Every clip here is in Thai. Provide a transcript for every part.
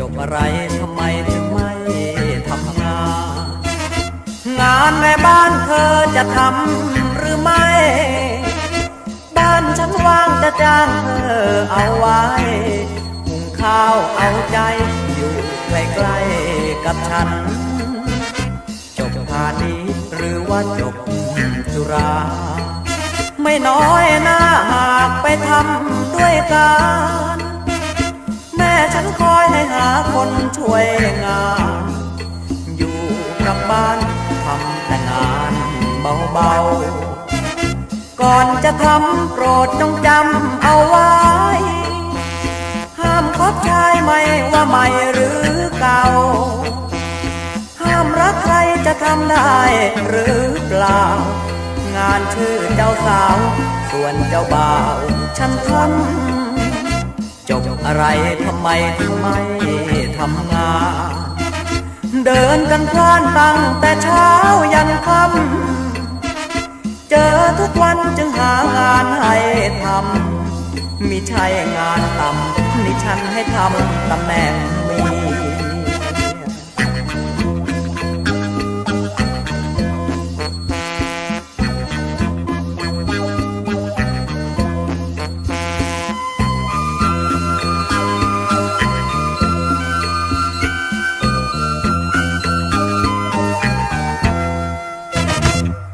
จบอะไรทำไมถึงไม่ทำงาน งานแม่บ้านเธอจะทำหรือไม่ บ้านฉันว่างจะจ้างเธอเอาไว้หุงข้าวเอาใจอยู่ใกล้ๆกับฉัน จบพาณิชย์หรือว่าจบจุฬาไม่น้อยหน้าหากไปทำด้วยกัน ช่วยงาน อยู่กับบ้านทำแต่งานเบาๆ ก่อนจะทำโปรดจงจำเอาไว้ ห้ามคบชายไม่ว่าใหม่หรือเก่า ห้ามรักใครจะทำได้หรือเปล่า งานชื่อเจ้าสาว ส่วนเจ้าบ่าวฉันทำจบอะไรทำไมถึงไม่ทำ นเดินกันพลานตั้งแต่เช้ายันค่ำเจอทุกวันจึงหางานให้ทำมิใช่งานต่ำนี่ฉันให้ทำตำแหน่งมี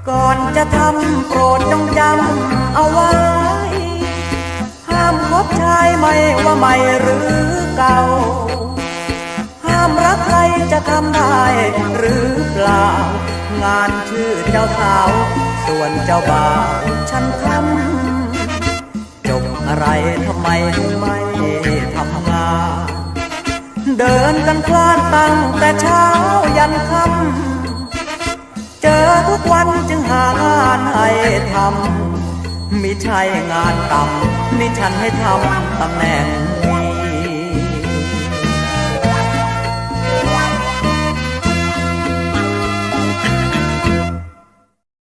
ก่อนจะทำโปรดจงจำเอาไว้ ห้ามคบชายไม่ว่าใหม่หรือเก่า ห้ามรักใครจะทำได้หรือเปล่า งานชื่อเจ้าสาว ส่วนเจ้าบ่าวฉันทำจบอะไรทำไมไม่ทำงานเดินกันพลานตั้งแต่เช้า กวันจึงหางานให้ทำมิใช่งานต่ำนี่ฉันให้ทำตำแหน่ง